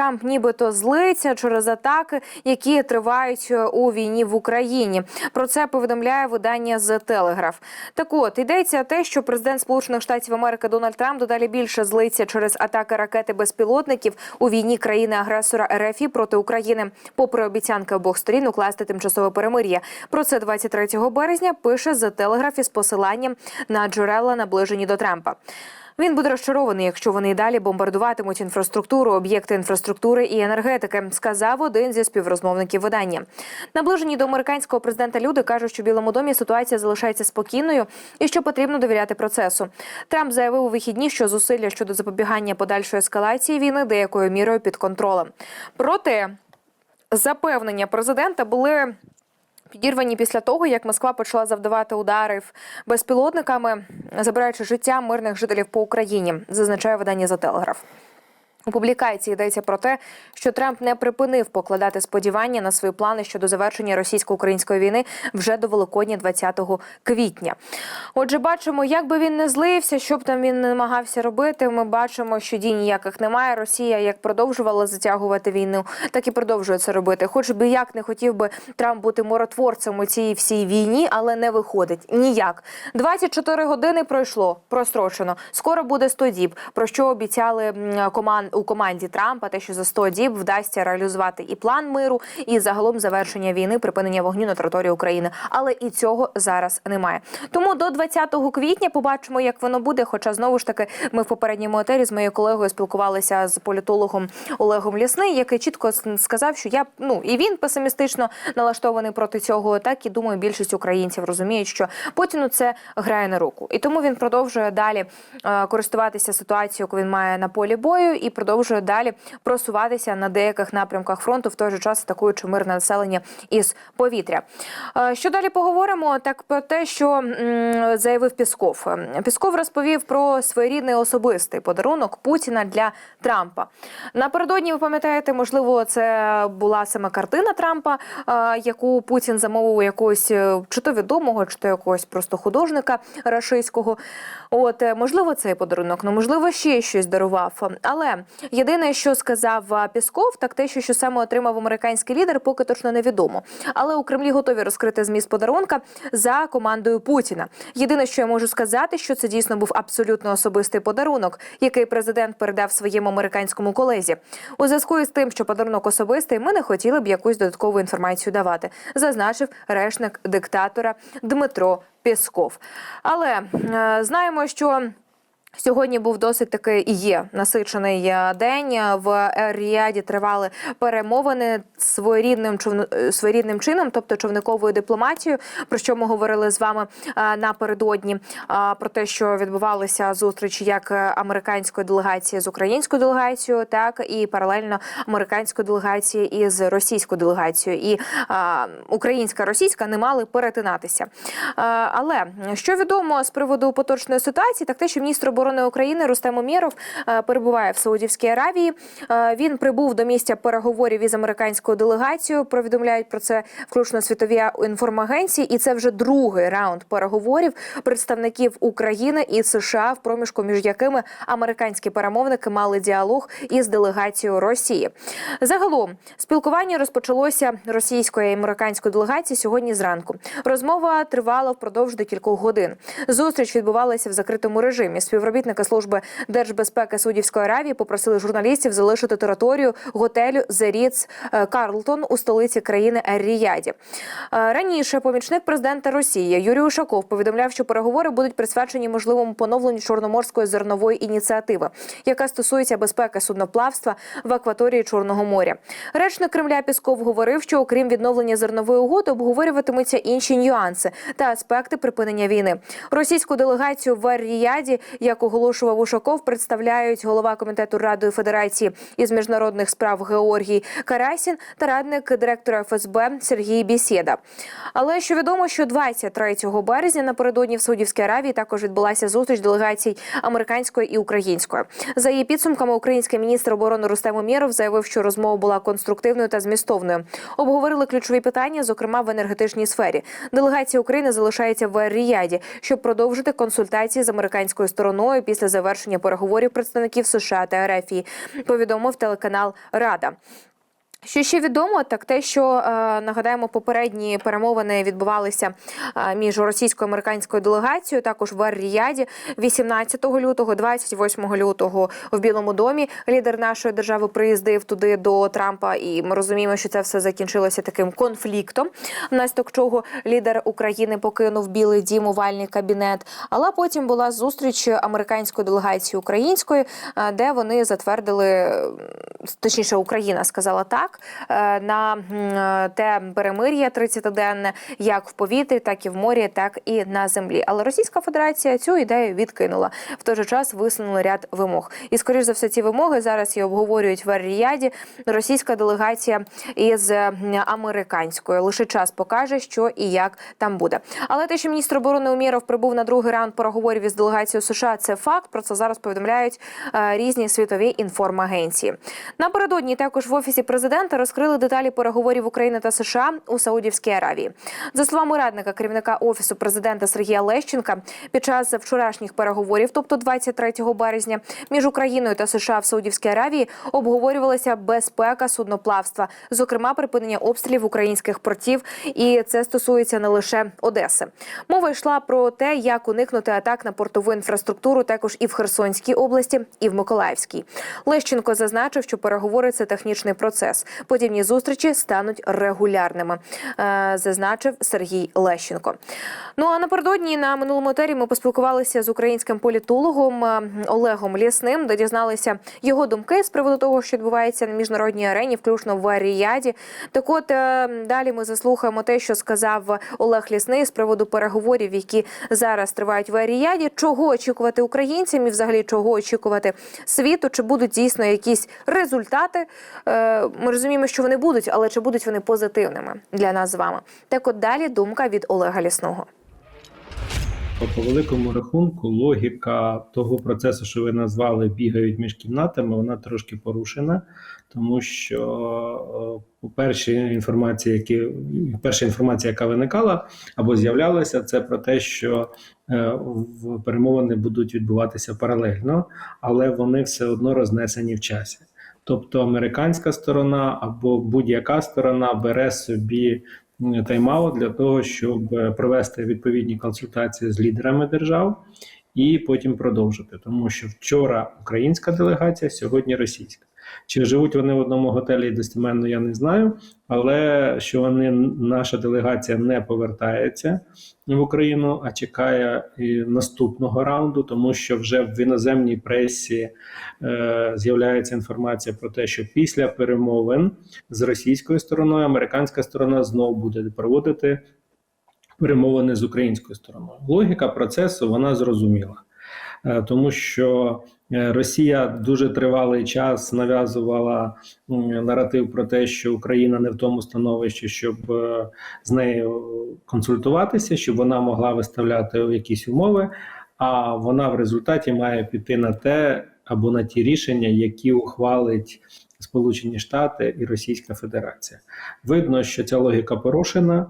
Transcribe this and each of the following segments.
Трамп нібито злиться через атаки, які тривають е, у війні в Україні. Про це повідомляє видання The Telegraph. Так от йдеться те, що президент Сполучених Штатів Америки Дональд Трамп додалі більше злиться через атаки ракети безпілотників у війні країни-агресора РФ проти України, попри обіцянки обох сторін укласти тимчасове перемир'я. Про це 23 березня пише The Telegraph із посиланням на джерела, наближені до Трампа. Він буде розчарований, якщо вони й далі бомбардуватимуть інфраструктуру, об'єкти інфраструктури і енергетики, сказав один зі співрозмовників видання. Наближені до американського президента люди кажуть, що в Білому домі ситуація залишається спокійною і що потрібно довіряти процесу. Трамп заявив у вихідні, що зусилля щодо запобігання подальшої ескалації війни деякою мірою під контролем. Проте запевнення президента були. Підірвані після того, як Москва почала завдавати ударів безпілотниками, забираючи життя мирних жителів по Україні, зазначає видання за телеграф. У публікації йдеться про те, що Трамп не припинив покладати сподівання на свої плани щодо завершення російсько-української війни вже до Великодня 20 квітня. Отже, бачимо, як би він не злився, що б там він не намагався робити. Ми бачимо, що дій ніяких немає. Росія як продовжувала затягувати війну, так і продовжує це робити. Хоч би як не хотів би Трамп бути миротворцем у цій всій війні, але не виходить ніяк. 24 години пройшло прострочено. Скоро буде 100 діб. Про що обіцяли команд у команді Трампа, те, що за 100 діб вдасться реалізувати і план миру, і загалом завершення війни, припинення вогню на території України. Але і цього зараз немає. Тому до 20 квітня побачимо, як воно буде. Хоча знову ж таки ми в попередньому етері з моєю колегою спілкувалися з політологом Олегом Лісний, який чітко сказав, що я ну і він песимістично налаштований проти цього. Так і думаю, більшість українців розуміють, що Путіну це грає на руку, і тому він продовжує далі е, користуватися ситуацією, яку він має на полі бою, і продовжує далі просуватися на деяких напрямках фронту, в той же час атакуючи мирне населення із повітря. Е, Що далі поговоримо? Так про те, що заявив Пісков. Пісков розповів про своєрідний особистий подарунок Путіна для Трампа. Напередодні ви пам'ятаєте, можливо, це була саме картина Трампа, е, яку Путін замовив у якогось е, чи то відомого, чи то якогось просто художника рашистського. От можливо, цей подарунок, ну можливо, ще щось дарував. Але єдине, що сказав Пісков, так те, що, що саме отримав американський лідер, поки точно невідомо. Але у Кремлі готові розкрити зміст подарунка за командою Путіна. Єдине, що я можу сказати, що це дійсно був абсолютно особистий подарунок, який президент передав своєму американському колезі. У зв'язку із тим, що подарунок особистий, ми не хотіли б якусь додаткову інформацію давати, зазначив речник диктатора Дмитро Пісков. Але е, знаємо, що. Сьогодні був досить таки і є насичений е, день. В Ер-Ріаді тривали перемовини своєрідним е, своєрідним чином, тобто човниковою дипломатією, про що ми говорили з вами е, напередодні. е, Про те, що відбувалися зустрічі як е, американської делегації з українською делегацією, так і паралельно американської делегації із російською делегацією. І е, українська російська не мали перетинатися. Е, Але що відомо з приводу поточної ситуації, так те, що міністр оборони України Рустем Умєров е, перебуває в Саудівській Аравії. Е, Він прибув до місця переговорів із американською делегацією. Повідомляють про це включно світові інформагенції, і це вже другий раунд переговорів представників України і США в проміжку, між якими американські перемовники мали діалог із делегацією Росії. Загалом спілкування розпочалося російської і американської делегації сьогодні зранку. Розмова тривала впродовж декількох годин. Зустріч відбувалася в закритому режимі. Співробітники служби держбезпеки Саудівської Аравії попросили журналістів залишити територію готелю The Карлтон у столиці країни Ер-Ріяді. Е, Раніше помічник президента Росії Юрій Ушаков повідомляв, що переговори будуть присвячені можливому поновленню чорноморської зернової ініціативи, яка стосується безпеки судноплавства в акваторії Чорного моря. Речник Кремля Пісков говорив, що окрім відновлення зернової угоди обговорюватимуться інші нюанси та аспекти припинення війни. Російську делегацію в Ер-Ріяді, як оголошував Ушаков, представляють голова комітету Ради Федерації із міжнародних справ Георгій Карасін та радник директора ФСБ Сергій Бісєда. Але що відомо, що 23 березня напередодні в Саудівській Аравії також відбулася зустріч делегацій американської і української. За її підсумками, український міністр оборони Рустем Умєров заявив, що розмова була конструктивною та змістовною. Обговорили ключові питання, зокрема в енергетичній сфері. Делегація України залишається в Ріяді, щоб продовжити консультації з американською стороною весною після завершення переговорів представників США та РФ, повідомив телеканал Рада. Що ще відомо, так те, що е, нагадаємо, попередні перемовини відбувалися е, між російською і американською делегацією, також в Ар-Ріяді 18 лютого, 28 лютого в Білому домі. Лідер нашої держави приїздив туди до Трампа, і ми розуміємо, що це все закінчилося таким конфліктом. Внаслідок чого лідер України покинув Білий Дім овальний кабінет. Але потім була зустріч американської делегації української, е, де вони затвердили, точніше, Україна сказала так е, на е, те перемир'я 30-денне, як в повітрі, так і в морі, так і на землі. Але Російська Федерація цю ідею відкинула. В той же час висунула ряд вимог. І скоріш за все, ці вимоги зараз і обговорюють в Ар-Ріяді. Російська делегація із е, американською. Лише час покаже, що і як там буде. Але те, що міністр оборони Умєров прибув на другий раунд переговорів із делегацією США, це факт. Про це зараз повідомляють різні світові інформагенції. Напередодні також в офісі президента розкрили деталі переговорів України та США у Саудівській Аравії. За словами радника керівника офісу президента Сергія Лещенка, під час вчорашніх переговорів, тобто 23 березня, між Україною та США в Саудівській Аравії обговорювалася безпека судноплавства, зокрема припинення обстрілів українських портів, і це стосується не лише Одеси. Мова йшла про те, як уникнути атак на портову інфраструктуру, також і в Херсонській області, і в Миколаївській. Лещенко зазначив, що переговори це технічний процес. Подібні зустрічі стануть регулярними, е, зазначив Сергій Лещенко. Ну а напередодні на минулому етері ми поспілкувалися з українським політологом е, Олегом Лісним, де дізналися його думки з приводу того, що відбувається на міжнародній арені, включно в Аріяді. Так, от е, далі ми заслухаємо те, що сказав Олег Лісний з приводу переговорів, які зараз тривають в Аріяді. Чого очікувати українцям і взагалі чого очікувати світу? Чи будуть дійсно якісь результати? Ми розуміємо, що вони будуть, але чи будуть вони позитивними для нас з вами? Так, от далі думка від Олега Лісного. По великому рахунку, логіка того процесу, що ви назвали, бігають між кімнатами, вона трошки порушена, тому що е, перші інформації, які перша інформація, яка виникала або з'являлася, це про те, що е, перемовини будуть відбуватися паралельно, але вони все одно рознесені в часі. Тобто американська сторона або будь-яка сторона бере собі тайм-аут для того, щоб е, провести відповідні консультації з лідерами держав і потім продовжити. Тому що вчора українська делегація, сьогодні російська. Чи живуть вони в одному готелі достеменно, я не знаю, але що вони наша делегація не повертається в Україну, а чекає і наступного раунду, тому що вже в іноземній пресі е, з'являється інформація про те, що після перемовин з російською стороною американська сторона знову буде проводити перемовини з українською стороною. Логіка процесу вона зрозуміла. Е, тому що е, Росія дуже тривалий час нав'язувала наратив про те, що Україна не в тому становищі, щоб е, з нею консультуватися, щоб вона могла виставляти якісь умови. А вона в результаті має піти на те або на ті рішення, які ухвалить Сполучені Штати і Російська Федерація. Видно, що ця логіка порушена.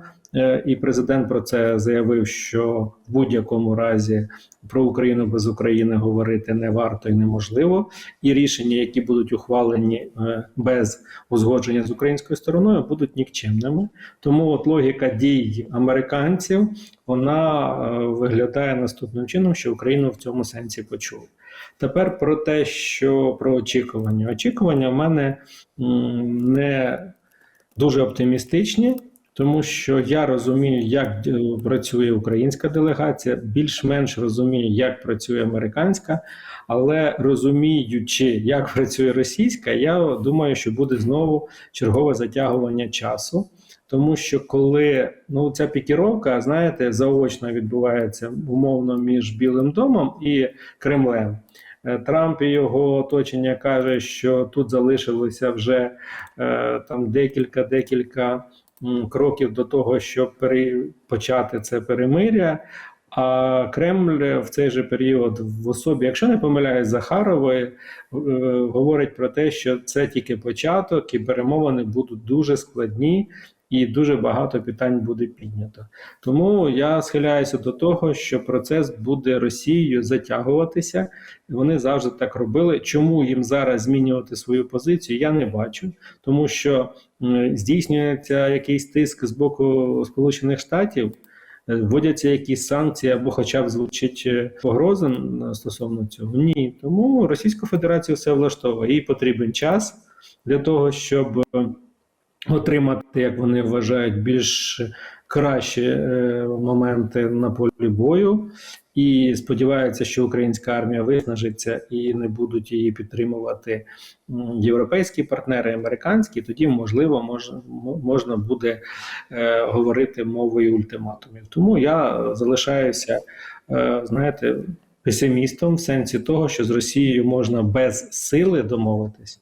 І президент про це заявив, що в будь-якому разі про Україну без України говорити не варто і неможливо. І рішення, які будуть ухвалені без узгодження з українською стороною, будуть нікчемними. Тому от логіка дій американців вона виглядає наступним чином, що Україну в цьому сенсі почули. Тепер про те, що про очікування. Очікування в мене не дуже оптимістичні. Тому що я розумію, як працює українська делегація, більш-менш розумію, як працює американська, але розуміючи, як працює російська, я думаю, що буде знову чергове затягування часу. Тому що коли ну ця пікіровка, знаєте, заочно відбувається умовно між Білим домом і Кремлем. Трамп і його оточення каже, що тут залишилося вже е, там декілька декілька кроків до того, щоб почати це перемиря. А Кремль в цей же період в особі, якщо не помиляюсь, Захарової, е, говорить про те, що це тільки початок, і перемовини будуть дуже складні, і дуже багато питань буде піднято. Тому я схиляюся до того, що процес буде Росією затягуватися. Вони завжди так робили. Чому їм зараз змінювати свою позицію? Я не бачу, тому що здійснюється якийсь тиск з боку Сполучених Штатів. Вводяться якісь санкції або хоча б звучить е, погроза стосовно цього. Ні, тому Російську Федерацію все влаштовує. Їй потрібен час для того, щоб отримати, як вони вважають, більш кращі е, моменти на полі бою. І сподіваються, що українська армія виснажиться і не будуть її підтримувати європейські партнери, американські. Тоді можливо мож, можна буде е, говорити мовою ультиматумів. Тому я залишаюся, е, знаєте, песимістом в сенсі того, що з Росією можна без сили домовитись.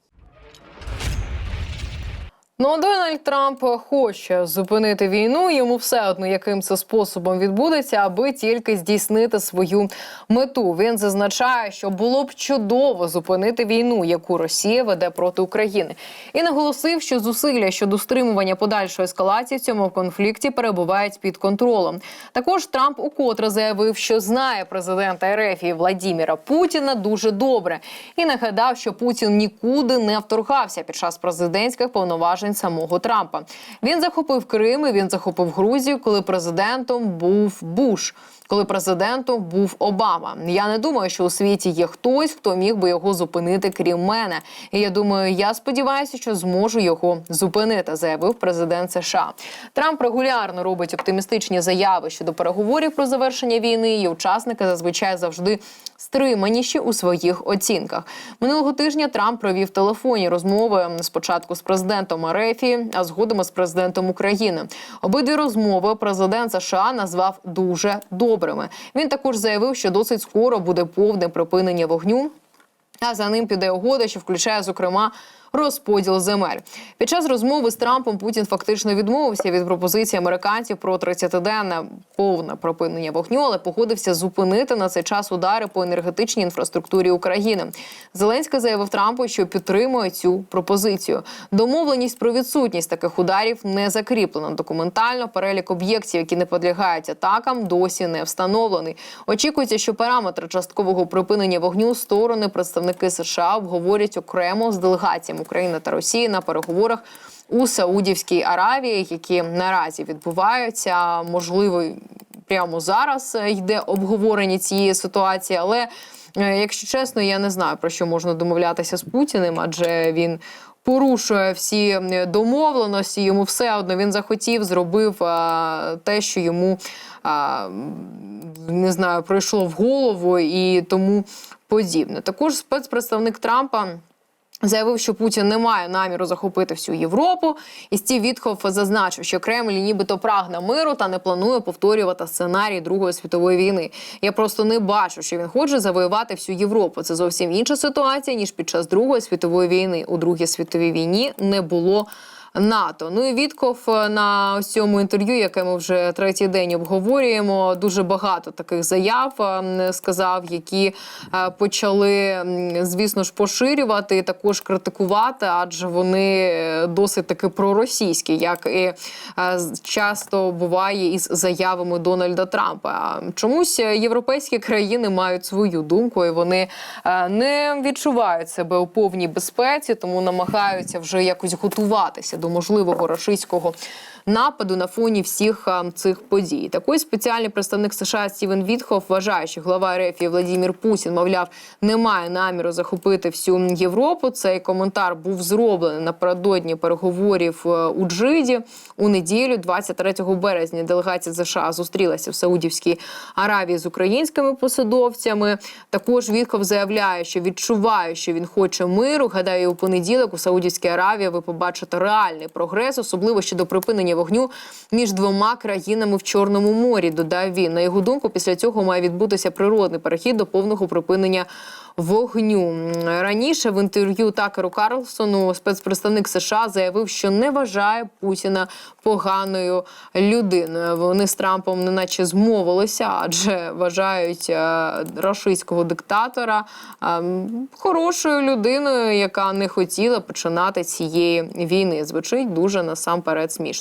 Ну, Дональд Трамп хоче зупинити війну. Йому все одно, яким це способом відбудеться, аби тільки здійснити свою мету. Він зазначає, що було б чудово зупинити війну, яку Росія веде проти України, і наголосив, що зусилля щодо стримування подальшої ескалації в цьому конфлікті перебувають під контролем. Також Трамп укотре заявив, що знає президента РФ і Владіміра Путіна дуже добре, і нагадав, що Путін нікуди не вторгався під час президентських повноважень самого Трампа. Він захопив Крим, і він захопив Грузію, коли президентом був Буш. Коли президентом був Обама, я не думаю, що у світі є хтось, хто міг би його зупинити, крім мене. І я думаю, я сподіваюся, що зможу його зупинити, заявив президент США. Трамп регулярно робить оптимістичні заяви щодо переговорів про завершення війни. і учасники зазвичай завжди стриманіші у своїх оцінках. Минулого тижня Трамп провів телефонні розмови спочатку з президентом Арефії, а згодом з президентом України. Обидві розмови президент США назвав дуже добрими. Він також заявив, що досить скоро буде повне припинення вогню. А за ним піде угода, що включає зокрема розподіл земель. Під час розмови з Трампом Путін фактично відмовився від пропозиції американців про 30-денне повне припинення вогню, але погодився зупинити на цей час удари по енергетичній інфраструктурі України. Зеленський заявив Трампу, що підтримує цю пропозицію. Домовленість про відсутність таких ударів не закріплена. Документально перелік об'єктів, які не підлягають атакам, досі не встановлений. Очікується, що параметри часткового припинення вогню сторони представники США обговорять окремо з делегаціями України та Росії на переговорах у Саудівській Аравії, які наразі відбуваються. Можливо, прямо зараз е, йде обговорення цієї ситуації, але е, якщо чесно, я не знаю про що можна домовлятися з Путіним, адже він. Порушує всі е, домовленості, йому все одно він захотів, зробив а, те, що йому а, не знаю, прийшло в голову і тому подібне. Також спецпредставник Трампа. Заявив, що Путін не має наміру захопити всю Європу, і Стів Вітхоф зазначив, що Кремль нібито прагне миру та не планує повторювати сценарій Другої світової війни. Я просто не бачу, що він хоче завоювати всю Європу. Це зовсім інша ситуація ніж під час Другої світової війни. У Другій світовій війні не було. НАТО. Ну і Вітков е, на ось цьому інтерв'ю, яке ми вже третій день обговорюємо, дуже багато таких заяв е, сказав, які е, почали, звісно ж, поширювати і також критикувати, адже вони досить таки проросійські, як і часто буває із заявами Дональда Трампа. Чомусь європейські країни мають свою думку, і вони не відчувають себе у повній безпеці, тому намагаються вже якось готуватися до можливого рашистського нападу на фоні всіх е, цих подій. Такий спеціальний представник США Стівен Вітхоф вважає, що глава РФ Владимир Путін, мовляв, не має наміру захопити всю Європу. Цей коментар був зроблений напередодні переговорів е, у Джиді у неділю, 23 березня. Делегація США зустрілася в Саудівській Аравії з українськими посадовцями. Також Вітхов заявляє, що відчуває, що він хоче миру. Гадаю, у понеділок у Саудівській Аравії ви побачите реальний прогрес, особливо щодо припинення вогню між двома країнами в Чорному морі. Додав він. На його думку, після цього має відбутися природний перехід до повного припинення вогню. Раніше в інтерв'ю Такеру Карлсону спецпредставник США заявив, що не вважає Путіна поганою людиною. Вони з Трампом неначе змовилися, адже вважають е, рашистського диктатора е, хорошою людиною, яка не хотіла починати цієї війни. Звучить дуже насамперед смішно.